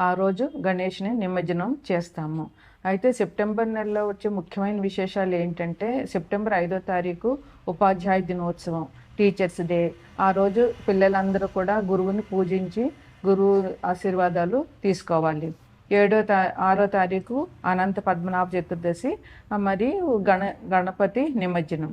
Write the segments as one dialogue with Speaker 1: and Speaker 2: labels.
Speaker 1: ఆ రోజు గణేష్ని నిమజ్జనం చేస్తాము. అయితే సెప్టెంబర్ నెలలో వచ్చే ముఖ్యమైన విశేషాలు ఏంటంటే సెప్టెంబర్ ఐదో తారీఖు ఉపాధ్యాయ దినోత్సవం టీచర్స్ డే. ఆ రోజు పిల్లలందరూ కూడా గురువుని పూజించి గురువు ఆశీర్వాదాలు తీసుకోవాలి. ఏడో తా ఆరో తారీఖు అనంత పద్మనాభ చతుర్దశి మరియు గణ గణపతి నిమజ్జనం.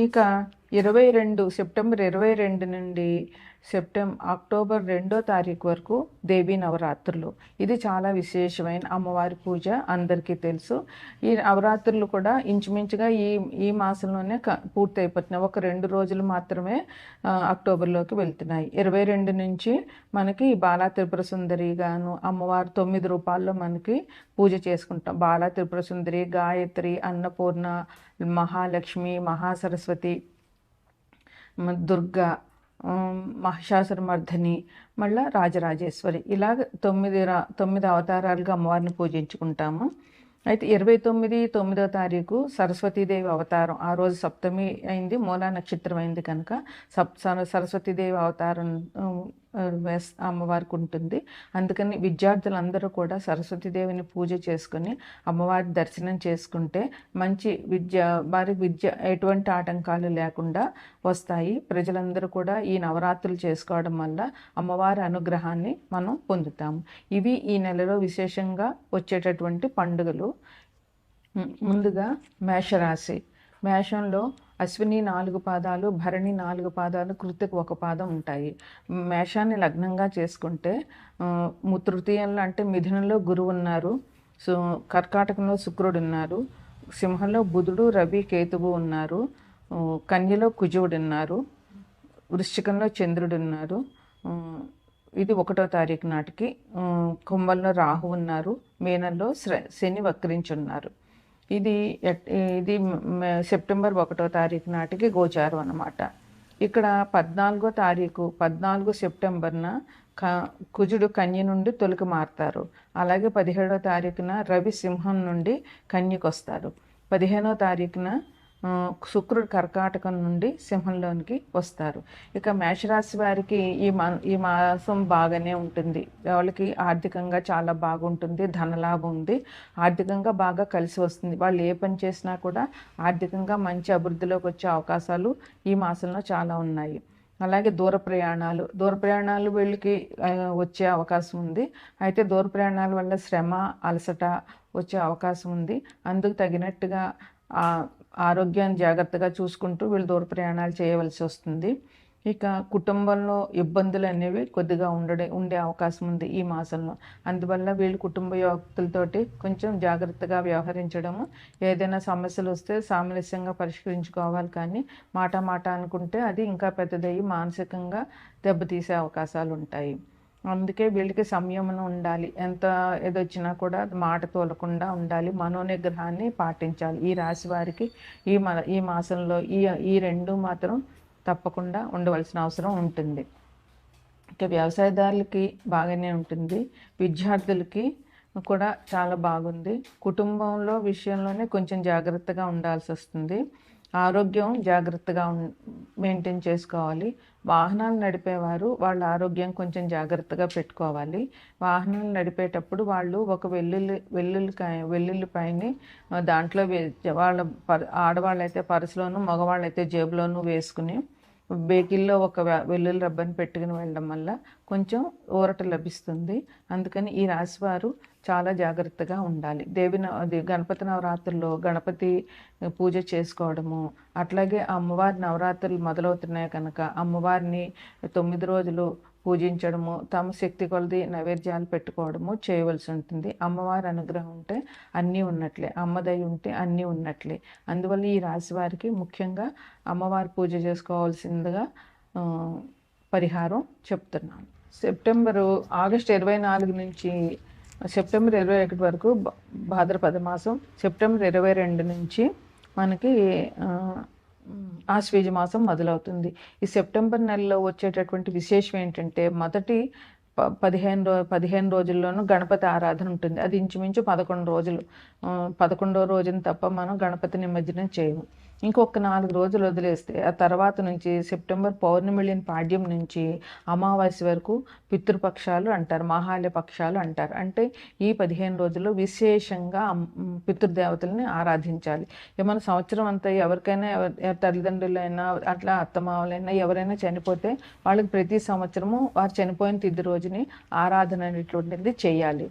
Speaker 1: ఇక ఇరవై రెండు సెప్టెంబర్ ఇరవై రెండు నుండి సెప్టెంబర్ అక్టోబర్ రెండో తారీఖు వరకు దేవీ నవరాత్రులు. ఇది చాలా విశేషమైన అమ్మవారి పూజ అందరికీ తెలుసు. ఈ నవరాత్రులు కూడా ఇంచుమించుగా ఈ ఈ మాసంలోనే క పూర్తి అయిపోతున్నాయి ఒక రెండు రోజులు మాత్రమే అక్టోబర్లోకి వెళ్తున్నాయి. ఇరవై రెండు నుంచి మనకి బాలా త్రిపుర సుందరి గాను అమ్మవారు తొమ్మిది రూపాల్లో మనకి పూజ చేసుకుంటాం. బాలా త్రిపుర సుందరి గాయత్రి అన్నపూర్ణ మహాలక్ష్మి మహాసరస్వతి దుర్గా మహిషాసురమర్ధని మళ్ళా రాజరాజేశ్వరి. ఇలాగ తొమ్మిది రా తొమ్మిది అవతారాలుగా అమ్మవారిని పూజించుకుంటాము. అయితే ఇరవై తొమ్మిది తొమ్మిదో తారీఖు సరస్వతీదేవి అవతారం. ఆ రోజు సప్తమి అయింది మూలా నక్షత్రం అయింది కనుక సప్ సర- సరస్వతీదేవి అవతారం అమ్మవారికి ఉంటుంది అందుకని విద్యార్థులందరూ కూడా సరస్వతీదేవిని పూజ చేసుకుని అమ్మవారి దర్శనం చేసుకుంటే మంచి విద్య వారి విద్య ఎటువంటి ఆటంకాలు లేకుండా వస్తాయి. ప్రజలందరూ కూడా ఈ నవరాత్రులు చేసుకోవడం వల్ల అమ్మవారి అనుగ్రహాన్ని మనం పొందుతాము ఇవి ఈ నెలలో విశేషంగా వచ్చేటటువంటి పండుగలు. ముందుగా మేషరాశి. మేషంలో అశ్విని నాలుగు పాదాలు భరణి నాలుగు పాదాలు కృతికి ఒక పాదం ఉంటాయి. మేషాన్ని లగ్నంగా చేసుకుంటే తృతీయంలో అంటే మిథునంలో గురువు ఉన్నారు సో కర్కాటకంలో శుక్రుడు ఉన్నారు సింహంలో బుధుడు రవి కేతువు ఉన్నారు కన్యలో కుజువుడు ఉన్నారు వృశ్చికంలో చంద్రుడు ఉన్నారు ఇది ఒకటో తారీఖు నాటికి కుంభంలో రాహు ఉన్నారు మీనంలో శ్ర- శని వక్రించి ఉన్నారు ఇది ఇది సెప్టెంబర్ ఒకటో తారీఖు నాటికి గోచారం అన్నమాట. ఇక్కడ పద్నాలుగో తారీఖు పద్నాలుగు సెప్టెంబర్న క కుజుడు కన్య నుండి తొలికి మారుతారు. అలాగే పదిహేడో తారీఖున రవి సింహం నుండి కన్యకు వస్తారు పదిహేనో తారీఖున శుక్రుడు కర్కాటకం నుండి సింహంలోనికి వస్తారు. ఇక మేషరాశి వారికి ఈ మా ఈ మాసం బాగానే ఉంటుంది. వాళ్ళకి ఆర్థికంగా చాలా బాగుంటుంది ధనలాభం ఉంది. ఆర్థికంగా బాగా కలిసి వస్తుంది. వాళ్ళు ఏ పని చేసినా కూడా ఆర్థికంగా మంచి అభివృద్ధిలోకి వచ్చే అవకాశాలు ఈ మాసంలో చాలా ఉన్నాయి. అలాగే దూర ప్రయాణాలు దూర ప్రయాణాలు వీళ్ళకి వచ్చే అవకాశం ఉంది. అయితే దూర ప్రయాణాల వల్ల శ్రమ అలసట వచ్చే అవకాశం ఉంది. అందుకు తగినట్టుగా ఆరోగ్యాన్ని జాగ్రత్తగా చూసుకుంటూ వీళ్ళు దూర ప్రయాణాలు చేయవలసి వస్తుంది. ఇక కుటుంబంలో ఇబ్బందులు అనేవి కొద్దిగా ఉండడే ఉండే అవకాశం ఉంది ఈ మాసంలో. అందువల్ల వీళ్ళు కుటుంబ యోక్తులతోటి కొంచెం జాగ్రత్తగా వ్యవహరించడము ఏదైనా సమస్యలు వస్తే సామరస్యంగా పరిష్కరించుకోవాలి. కానీ మాట మాట అనుకుంటే అది ఇంకా పెద్దదయ్యి మానసికంగా దెబ్బతీసే అవకాశాలు ఉంటాయి. అందుకే వీళ్ళకి సంయమనం ఉండాలి. ఎంత ఏదొచ్చినా కూడా మాట తోలకుండా ఉండాలి. మనోనిగ్రహాన్ని పాటించాలి. ఈ రాశి వారికి ఈ మ ఈ మాసంలో ఈ ఈ రెండు మాత్రం తప్పకుండా ఉండవలసిన అవసరం ఉంటుంది. ఇక వ్యవసాయదారులకి బాగానే ఉంటుంది. విద్యార్థులకి కూడా చాలా బాగుంది. కుటుంబంలో విషయంలోనే కొంచెం జాగ్రత్తగా ఉండాల్సి వస్తుంది ఆరోగ్యం జాగ్రత్తగా మెయింటైన్ చేసుకోవాలి. వాహనాలు నడిపేవారు వాళ్ళ ఆరోగ్యం కొంచెం జాగ్రత్తగా పెట్టుకోవాలి. వాహనాలు నడిపేటప్పుడు వాళ్ళు ఒక వెల్లుల్లి వెల్లుల్లికాయ వెల్లుల్లిపాయని దాంట్లో వాళ్ళ పర్ ఆడవాళ్ళైతే పర్సులోను మగవాళ్ళైతే జేబులోను వేసుకుని బేకిల్లో ఒక వెల్లుల్లి రబ్బని పెట్టుకుని వెళ్ళడం వల్ల కొంచెం ఊరట లభిస్తుంది. అందుకని ఈ రాశివారు చాలా జాగ్రత్తగా ఉండాలి. దేవి అది గణపతి నవరాత్రుల్లో గణపతి పూజ చేసుకోవడము అట్లాగే అమ్మవారి నవరాత్రులు మొదలవుతున్నాయి కనుక అమ్మవారిని తొమ్మిది రోజులు పూజించడము తమ శక్తి కొలది నైవేద్యాలు పెట్టుకోవడము చేయవలసి ఉంటుంది. అమ్మవారి అనుగ్రహం ఉంటే అన్నీ ఉన్నట్లే అమ్మదై ఉంటే అన్నీ ఉన్నట్లే. అందువల్ల ఈ రాశి వారికి ముఖ్యంగా అమ్మవారి పూజ చేసుకోవాల్సిందిగా పరిహారం చెప్తున్నాను. సెప్టెంబరు ఆగస్ట్ ఇరవై నాలుగు నుంచి సెప్టెంబర్ ఇరవై ఒకటి వరకు భాద్రపద మాసం సెప్టెంబర్ ఇరవై రెండు నుంచి మనకి ఆశ్వేజ మాసం మొదలవుతుంది. ఈ సెప్టెంబర్ నెలలో వచ్చేటటువంటి విశేషం ఏంటంటే మొదటి పదిహేను రో పదిహేను రోజుల్లోనూ గణపతి ఆరాధన ఉంటుంది. అది ఇంచుమించు పదకొండు రోజులు. పదకొండో రోజున తప్ప మనం గణపతి నిమజ్జనం చేయము. ఇంకొక నాలుగు రోజులు వదిలేస్తే ఆ తర్వాత నుంచి సెప్టెంబర్ పౌర్ణమి పాడ్యం నుంచి అమావాస్య వరకు పితృపక్షాలు అంటారు మహాలయ పక్షాలు అంటారు. అంటే ఈ పదిహేను రోజుల్లో విశేషంగా పితృదేవతల్ని ఆరాధించాలి. ఏమైనా సంవత్సరం అంతా ఎవరికైనా తల్లిదండ్రులైనా అట్లా అత్తమావలైనా ఎవరైనా చనిపోతే వాళ్ళకి ప్రతి సంవత్సరము వారు చనిపోయిన తిది రోజుని ఆరాధన అనేటువంటిది చేయాలి.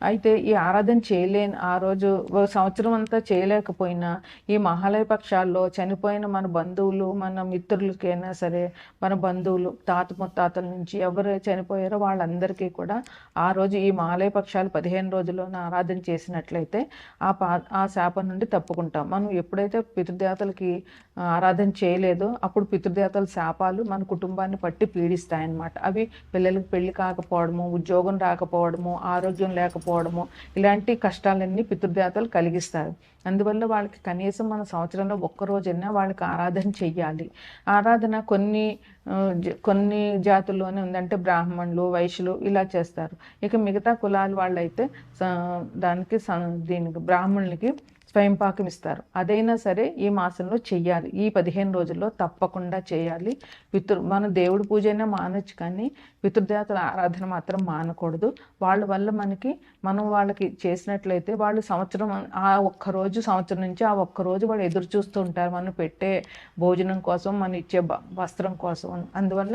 Speaker 1: అయితే ఈ ఆరాధన చేయలేని ఆ రోజు సంవత్సరం అంతా చేయలేకపోయినా ఈ మహాలయ పక్షాల్లో చనిపోయిన మన బంధువులు మన మిత్రులకైనా సరే మన బంధువులు తాత ముత్తాతల నుంచి ఎవరు చనిపోయారో వాళ్ళందరికీ కూడా ఆ రోజు ఈ మహాలయ పక్షాలు పదిహేను రోజుల్లోనే ఆరాధన చేసినట్లయితే ఆ పా ఆ శాపం నుండి తప్పుకుంటాం. మనం ఎప్పుడైతే పితృదేవతలకి ఆరాధన చేయలేదో అప్పుడు పితృదేవతల శాపాలు మన కుటుంబాన్ని పట్టి పీడిస్తాయన్నమాట. అవి పిల్లలకి పెళ్ళి కాకపోవడము ఉద్యోగం రాకపోవడము ఆరోగ్యం లేకపోవడం లేకపోవడము ఇలాంటి కష్టాలన్నీ పితృదేవతలు కలిగిస్తారు. అందువల్ల వాళ్ళకి కనీసం మన సంవత్సరంలో ఒక్కరోజైనా వాళ్ళకి ఆరాధన చెయ్యాలి. ఆరాధన కొన్ని కొన్ని జాతుల్లోనే ఉందంటే బ్రాహ్మణులు వైశ్యులు ఇలా చేస్తారు. ఇక మిగతా కులాల వాళ్ళైతే దానికి దీనికి బ్రాహ్మణులకి స్వయం పాకం ఇస్తారు. అదైనా సరే ఈ మాసంలో చెయ్యాలి. ఈ పదిహేను రోజుల్లో తప్పకుండా చేయాలి పితృ మన దేవుడి పూజ అయినా మానొచ్చు కానీ పితృదేవతల ఆరాధన మాత్రం మానకూడదు. వాళ్ళ వల్ల మనకి మనం వాళ్ళకి చేసినట్లయితే వాళ్ళు సంవత్సరం ఆ ఒక్కరోజు సంవత్సరం నుంచి ఆ ఒక్కరోజు వాళ్ళు ఎదురు చూస్తూ ఉంటారు. మనం పెట్టే భోజనం కోసం మనం ఇచ్చే వస్త్రం కోసం. అందువల్ల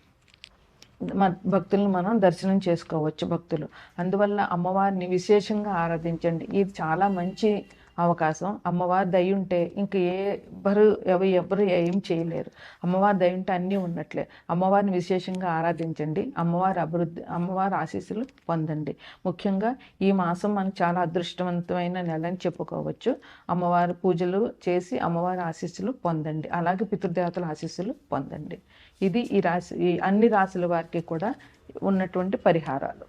Speaker 1: భక్తులను మనం దర్శనం చేసుకోవచ్చు భక్తులు. అందువల్ల అమ్మవారిని విశేషంగా ఆరాధించండి. ఇది చాలా మంచి అవకాశం. అమ్మవారి దయ ఉంటే ఇంక ఏ ఎవ్వరు ఎవరు ఎవరు ఏం చేయలేరు. అమ్మవారి దయ ఉంటే అన్నీ ఉన్నట్లే. అమ్మవారిని విశేషంగా ఆరాధించండి. అమ్మవారి అభివృద్ధి అమ్మవారి ఆశీస్సులు పొందండి. ముఖ్యంగా ఈ మాసం మనకు చాలా అదృష్టవంతమైన నెల అని చెప్పుకోవచ్చు. అమ్మవారి పూజలు చేసి అమ్మవారి ఆశీస్సులు పొందండి. అలాగే పితృదేవతల ఆశీస్సులు పొందండి. ఇది ఈ రాశి ఈ అన్ని రాశుల వారికి కూడా ఉన్నటువంటి పరిహారాలు.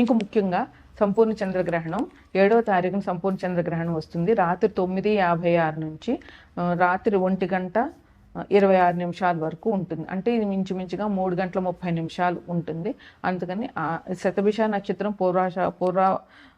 Speaker 1: ఇంక ముఖ్యంగా సంపూర్ణ చంద్రగ్రహణం. ఏడవ తారీఖున సంపూర్ణ చంద్రగ్రహణం వస్తుంది. రాత్రి తొమ్మిది యాభై ఆరు నుంచి రాత్రి ఒంటి గంట ఇరవై ఆరు నిమిషాల వరకు ఉంటుంది. అంటే ఇది మించుమించుగా మూడు గంటల ముప్పై నిమిషాలు ఉంటుంది. అందుకని శతభిష నక్షత్రం పూర్వాష పూర్వ